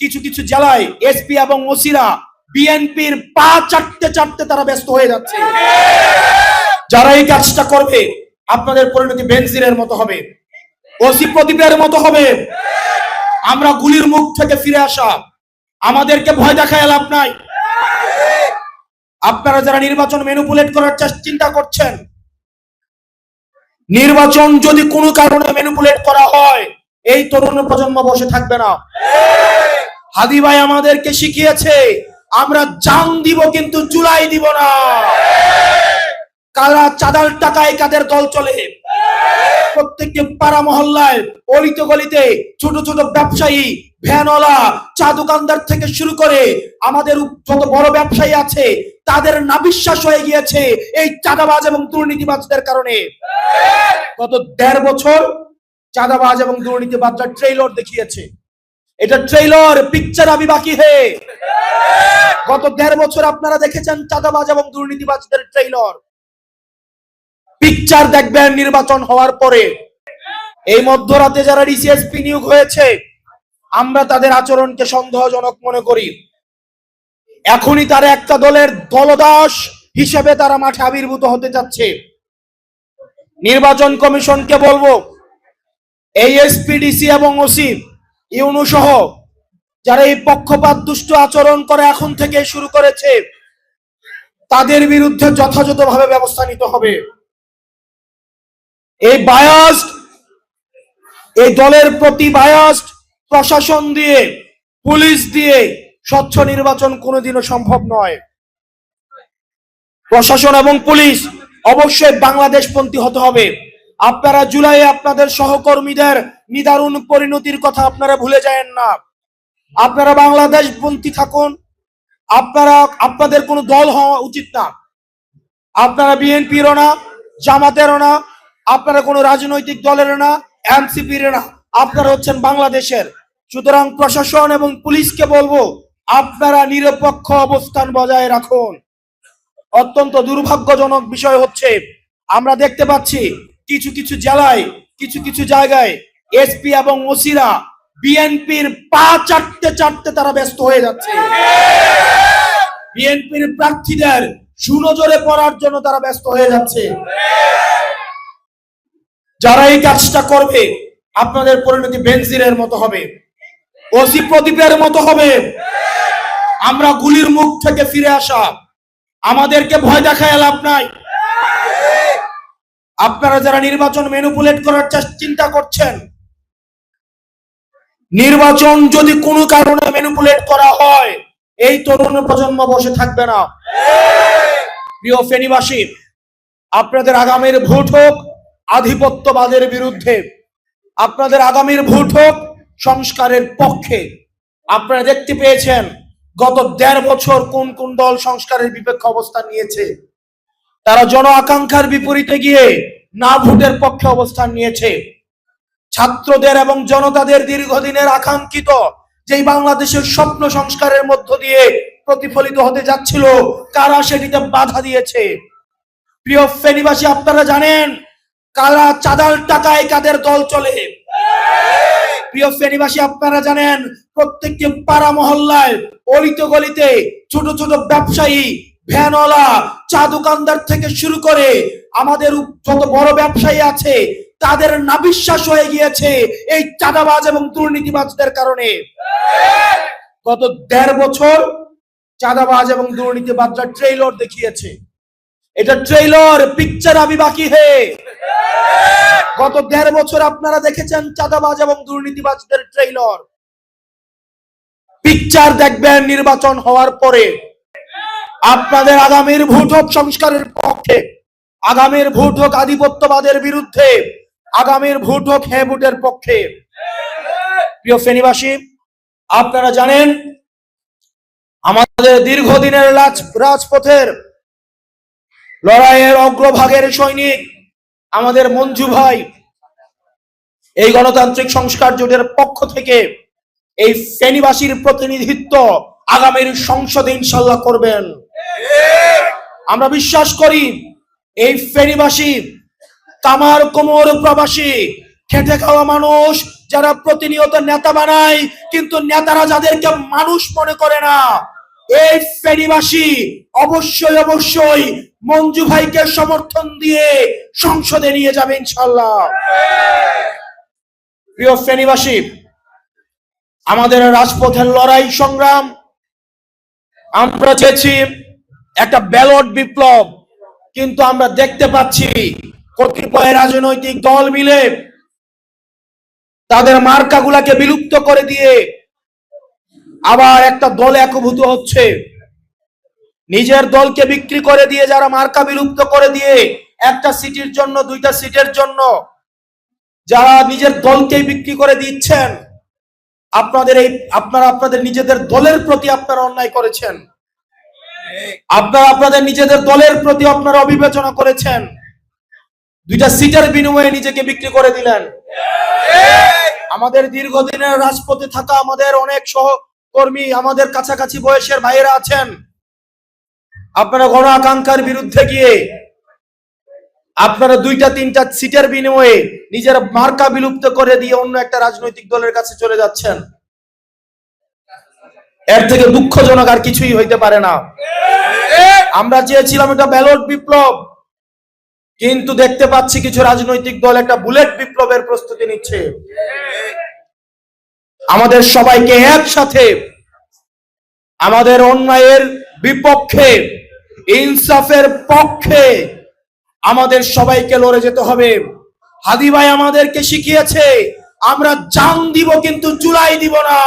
কিছু কিছু জেলায় এসপি এবং ওসিরা বিএনপির পা চাটতে চাটতে তারা ব্যস্ত হয়ে যাচ্ছে। যারা এই কাজটা করবে, আপনাদের পরিণতি বেনজিরের মতো হবে, ওসি প্রদীপের মতো হবে। আমরা গুলির মুখ থেকে ফিরে আসা, আমাদেরকে ভয় দেখায় লাভ নাই। আপনারা যারা নির্বাচন ম্যানিপুলেট করার চেষ্টা, চিন্তা করছেন, নির্বাচন যদি কোনো কারণে ম্যানিপুলেট করা হয় এই তরুণ প্রজন্ম বসে থাকবে না। হাদি ভাই আমাদেরকে শিখিয়েছে, আমরা জান দিব কিন্তু জুলাই দিব না। কারা চাঁদাল টাকায় কাদের দল চলে? প্রত্যেকটি পাড়া মহল্লায়, অলিতে গলিতে ছোট ছোট ব্যবসায়ী, ভ্যানওয়ালা চা দোকানদার থেকে শুরু করে আমাদের যত বড় ব্যবসায়ী আছে, তাদের না বিশ্বাস হয়ে গিয়েছে এই চাঁদাবাজ এবং দুর্নীতিবাজদের কারণে। গত দেড় বছর চাঁদাবাজ এবং দুর্নীতিবাজরা ট্রেইলর দেখিয়েছে। এটা ট্রেইলর পিকচার আমি বাকি হে। গত দেড় বছর আপনারা দেখেছেন চাঁদাবাজ এবং দুর্নীতিবাজদের ট্রেইলর। পিকচার দেখবেন নির্বাচন হওয়ার পরে। এই মধ্যরাতে যারা ডিসিএসপি নিয়োগ হয়েছে, আমরা তাদের আচরণকে সন্দেহজনক মনে করি। এখনই তারা একটা দলের দলদাস হিসেবে তারা মাঠে আবির্ভূত হতে যাচ্ছে নির্বাচন কমিশনকে বলব এই এসপিডিসি এবং ওসি ইউনু সহ, যারা এই পক্ষপাত দুষ্ট আচরণ করে এখন থেকে শুরু করেছে, তাদের বিরুদ্ধে যথাযথভাবে ব্যবস্থা নিতে হবে। এই বায়াস্ট এই দলের প্রতি বায়াস্ট প্রশাসন দিয়ে, পুলিশ দিয়ে স্বচ্ছ নির্বাচন কোনোদিনও সম্ভব নয়। প্রশাসন এবং পুলিশ অবশ্যই বাংলাদেশপন্থী হতে হবে। আপনারা জুলাই আপনাদের সহকর্মীদের নিদারুণ পরিণতির কথা আপনারা ভুলে যায়েন না। আপনারা বাংলাদেশ বাংলাদেশপন্থী থাকুন। আপনারা, আপনাদের কোনো দল হওয়া উচিত না। আপনারা বিএনপিরও না, জামাতেরও না, আপনারা কোনো রাজনৈতিক দলের না এনসিপির না। আপনারা হচ্ছেন বাংলাদেশের। সুতরাং প্রশাসন এবং পুলিশকে বলব, আপনারা নিরপেক্ষ অবস্থান বজায় রাখুন। অত্যন্ত দুর্ভাগ্যজনক বিষয় হচ্ছে, আমরা দেখতে পাচ্ছি কিছু কিছু জেলায়, কিছু কিছু জায়গায় এসপি এবং ওসিরা বিএনপির পা চাটতে চাটতে তারা ব্যস্ত হয়ে যাচ্ছে। বিএনপির প্রার্থীদের সুনজরে পড়ার জন্য তারা ব্যস্ত হয়ে যাচ্ছে। যারা এই কাজটা করবে, আপনাদের পরিণতি বেনজিরের মতো হবে। ওসি প্রদীপের মতো হবে। আমরা গুলির মুখ থেকে ফিরে আসা। আমাদেরকে ভয় দেখায় লাভ নাই। আপনারা যারা নির্বাচন ম্যানিপুলেট করার চেষ্টা চিন্তা করছেন, নির্বাচন যদি কোনো কারণে ম্যানিপুলেট করা হয়, এই তরুণ প্রজন্ম বসে থাকবে না। প্রিয় ফেনীবাসী, আপনাদের আগামীর ভোট হোক আধিপত্যবাদের বিরুদ্ধে। আপনাদের আগামীর ভোট হোক সংস্কারের পক্ষে। আপনারা দেখতে পেয়েছেন, গত দেড় বছর কোন কোন দল সংস্কারের বিপক্ষে অবস্থান নিয়েছে। তারা জন আকাঙ্ক্ষার বিপরীতে গিয়ে না ভোটের পক্ষে অবস্থান নিয়েছে। ছাত্রদের এবং জনতাদের দীর্ঘদিনের আকাঙ্ক্ষিত যেই বাংলাদেশের স্বপ্ন সংস্কারের মধ্য দিয়ে প্রতিফলিত হতে যাচ্ছিল, কারা সেটিতে বাধা দিয়েছে? প্রিয় ফেনীবাসী, আপনারা জানেন কারা চাঁদাল টাকায় কাদের দল চলে? প্রিয় ফেনীবাসী, আপনারা জানেন প্রত্যেকটি পাড়া মহল্লায় অলিতে গলিতে ছোট ছোট ব্যবসায়ী ভ্যানওয়ালা চা দোকানদার থেকে শুরু করে আমাদের যত বড় ব্যবসায়ী আছে, তাদের না বিশ্বাস হয়ে গিয়েছে এই চাঁদাবাজ এবং দুর্নীতিবাজদের কারণে। গত দেড় বছর চাঁদাবাজ এবং দুর্নীতিবাজরা ট্রেইলর দেখিয়েছে। এটা ট্রেইলর, পিকচার আমি বাকি হে। গত দেড় বছর আপনারা দেখেছেন চাঁদাবাজ এবং দুর্নীতিবাজদের ট্রেইলর। পিকচার দেখবেন নির্বাচন হওয়ার পরে আপনাদের আগামীর ভোট হোক সংস্কারের পক্ষে, আগামীর ভোট হোক আধিপত্যবাদের বিরুদ্ধে, আগামীর ভোট হোক হ্যাঁ ভোটের পক্ষে। প্রিয় ফেনীবাসী আপনারা জানেন, আমাদের দীর্ঘদিনের রাজ- রাজপথের লড়াইয়ের অগ্রভাগের সৈনিক আমাদের মঞ্জু ভাই, এই গণতান্ত্রিক সংস্কার জোটের পক্ষ থেকে এই ফেনীবাসীর প্রতিনিধিত্ব আগামীর সংসদে ইনশাল্লাহ করবেন। আমরা বিশ্বাস করি এই ফেনীবাসী তামার কোমর প্রবাসী, খেটে খাওয়া মানুষ যারা প্রতিনিয়ত নেতা বানায়, কিন্তু নেতারা যাদেরকে মানুষ মনে করে না, এই ফেরিবাসী অবশ্যই অবশ্যই মঞ্জু ভাইকে সমর্থন দিয়ে সংসদে নিয়ে যাবে ইনশাল্লাহ প্রিয় ফেনীবাসী আমাদের রাজপথের লড়াই সংগ্রাম, আমরা চেয়েছি একটা ব্যালট বিপ্লব। কিন্তু আমরা দেখতে পাচ্ছি কতিপয় রাজনৈতিক দল মিলে তাদের মার্কাগুলাকে বিলুপ্ত করে দিয়ে আবার একটা দল একভূত হচ্ছে। নিজের দলকে বিক্রি করে দিয়ে যারা মার্কা বিলুপ্ত করে দিয়ে একটা সিটির জন্য, দুইটা সিটের জন্য যারা নিজের দলকেই বিক্রি করে দিচ্ছেন, আপনাদের এই, আপনারা, আপনাদের নিজেদের দলের প্রতি আপনারা অন্যায় করেছেন। আপনারা আপনাদের নিজেদের দলের প্রতি আপনারা অবিবেচনা করেছেন। দুইটা সিটের বিনিময়ে নিজেকে বিক্রি করে দিলেন। আমাদের দীর্ঘদিনের রাজপথে থাকা আমাদের অনেক সহকর্মী, আমাদের কাছাকাছি বয়সের ভাইয়েরা আছেন। আপনারা গণ আকাঙ্ক্ষার বিরুদ্ধে গিয়ে আপনারা দুইটা, তিনটা সিটের বিনিময়ে নিজের মার্কা বিলুপ্ত করে দিয়ে অন্য একটা রাজনৈতিক দলের কাছে চলে যাচ্ছেন। এর থেকে দুঃখজনক আর কিছুই হইতে পারে না। আমরা চেয়েছিলাম এটা ব্যালট বিপ্লব, কিন্তু দেখতে পাচ্ছি কিছু রাজনৈতিক দল একটা বুলেট বিপ্লবের প্রস্তুতি নিচ্ছে। আমাদের সবাইকে একসাথে, আমাদের অন্যায়ের বিপক্ষে, ইনসাফের পক্ষে আমাদের সবাইকে লড়ে যেতে হবে। হাদি ভাই আমাদেরকে শিখিয়েছে, আমরা জান দিব কিন্তু জুলাই দিব না।